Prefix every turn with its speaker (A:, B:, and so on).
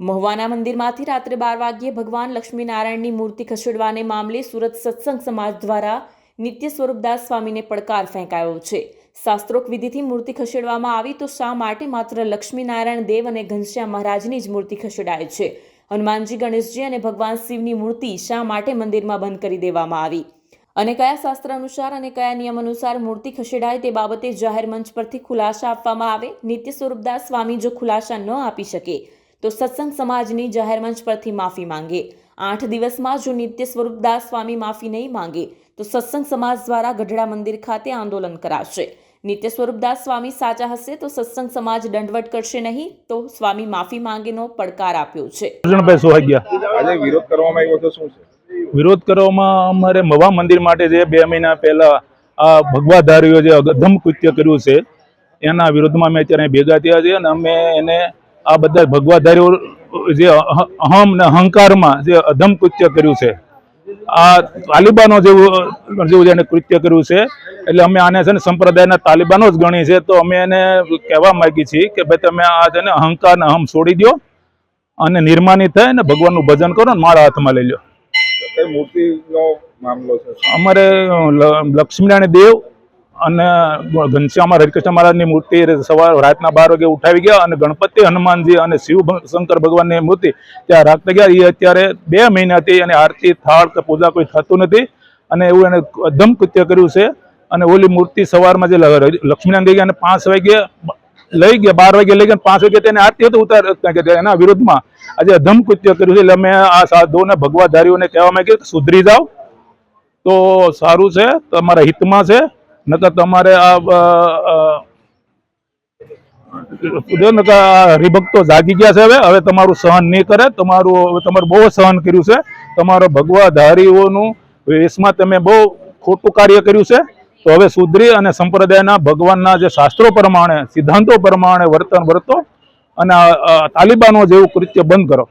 A: મહુવાના મંદિરમાંથી રાત્રે બાર વાગ્યે ભગવાન લક્ષ્મીનારાયણની મૂર્તિ ખસેડવાને મામલે સુરત સત્સંગ સમાજ દ્વારા નિત્ય સ્વરૂપદાસ સ્વામીને પડકાર ફેંકાયો છે. શાસ્ત્રોક્ત વિધિથી મૂર્તિ ખસેડવામાં આવી તો શા માટે માત્ર લક્ષ્મીનારાયણ દેવ અને ઘનશ્યામ મહારાજની જ મૂર્તિ ખસેડાય છે? હનુમાનજી, ગણેશજી અને ભગવાન શિવની મૂર્તિ શા માટે મંદિરમાં બંધ કરી દેવામાં આવી? અને કયા શાસ્ત્ર અનુસાર અને કયા નિયમ અનુસાર મૂર્તિ ખસેડાય તે બાબતે જાહેર મંચ પરથી ખુલાસા આપવામાં આવે? નિત્ય સ્વરૂપદાસ સ્વામી જો ખુલાસા ન આપી શકે તો સત્સંગ સમાજની જાહેર મંચ પરથી માફી માંગે. આઠ દિવસમાં જો નિત્ય સ્વરૂપદાસ સ્વામી માફી નહીં માંગે તો સત્સંગ સમાજ દ્વારા ગઢડા મંદિર ખાતે આંદોલન કરાશે. નિત્ય સ્વરૂપદાસ સ્વામી સાચા હશે તો સત્સંગ સમાજ દંડવટ કરશે નહીં તો સ્વામી માફી માંગેનો પડકાર આપ્યો છે.
B: વિરોધ કરવામાં આવ્યો તો શું છે?
C: વિરોધ કરવામાં અમારે મવા મંદિર માટે જે બે મહિના પહેલા આ ભગવાધારીઓ જે અધમ કૃત્ય કર્યું છે એના વિરોધમાં અમે અત્યારે ભેગા થયા છીએ અને અમે એને આ બધા ભગવાધારીઓ જે અહમ ને અહંકારમાં જે અધમ કૃત્ય કર્યું છે. આ તાલિબાનો જેવું જેવું જેને કૃત્ય કર્યું છે એટલે અમે આને છે ને સંપ્રદાયના તાલિબાનો જ ગણી છે તો અમે એને કહેવા માંગીએ છીએ કે ભાઈ તમે આ છે ને અહંકાર ને અહમ છોડી દો અને નિર્માની થાય ને ભગવાનનું ભજન કરો ને મારા હાથમાં લઈ લો.
B: મૂર્તિનો મામલો છે?
C: અમારે લક્ષ્મીનારાયણ દેવ અને ઘનશ્યામાં હરિકૃષ્ણ મહારાજની મૂર્તિ સવાર રાતના બાર વાગે ઉઠાવી ગયા અને ગણપતિ હનુમાનજી અને શિવ શંકર ભગવાનની મૂર્તિ ત્યાં રાખતા ગયા. એ અત્યારે બે મહિનાથી અને આરતી, થાળ કે પૂજા કોઈ થતું નથી અને એવું એને અધમ કૃત્ય કર્યું છે અને ઓલી મૂર્તિ સવારમાં જે લક્ષ્મીનારાયણ ગઈ અને પાંચ વાગે લઈ ગયા, બાર વાગે લઈ ગયા પાંચ વાગે તેને આરતી હતી ઉતાર એના વિરુદ્ધમાં આજે અધમ કૃત્ય કર્યું છે. એટલે અમે આ સાધુઓને ભગવાધારીઓને કહેવા માંગીએ સુધરી જાઓ. તો સારું છે, તમારા હિતમાં છે. નકર તમારે આ હરિભક્તો જાગી ગયા છે હવે હવે તમારું સહન નહીં કરે, તમારું, હવે તમારું બહુ સહન કર્યું છે. તમારો ભગવાધારીઓનું વેશમાં તમે બહુ ખોટું કાર્ય કર્યું છે. તો હવે સુધરી અને સંપ્રદાયના ભગવાનના જે શાસ્ત્રો પ્રમાણે, સિદ્ધાંતો પ્રમાણે વર્તન વર્તો અને તાલિબાનો જેવું કૃત્ય બંધ કરો.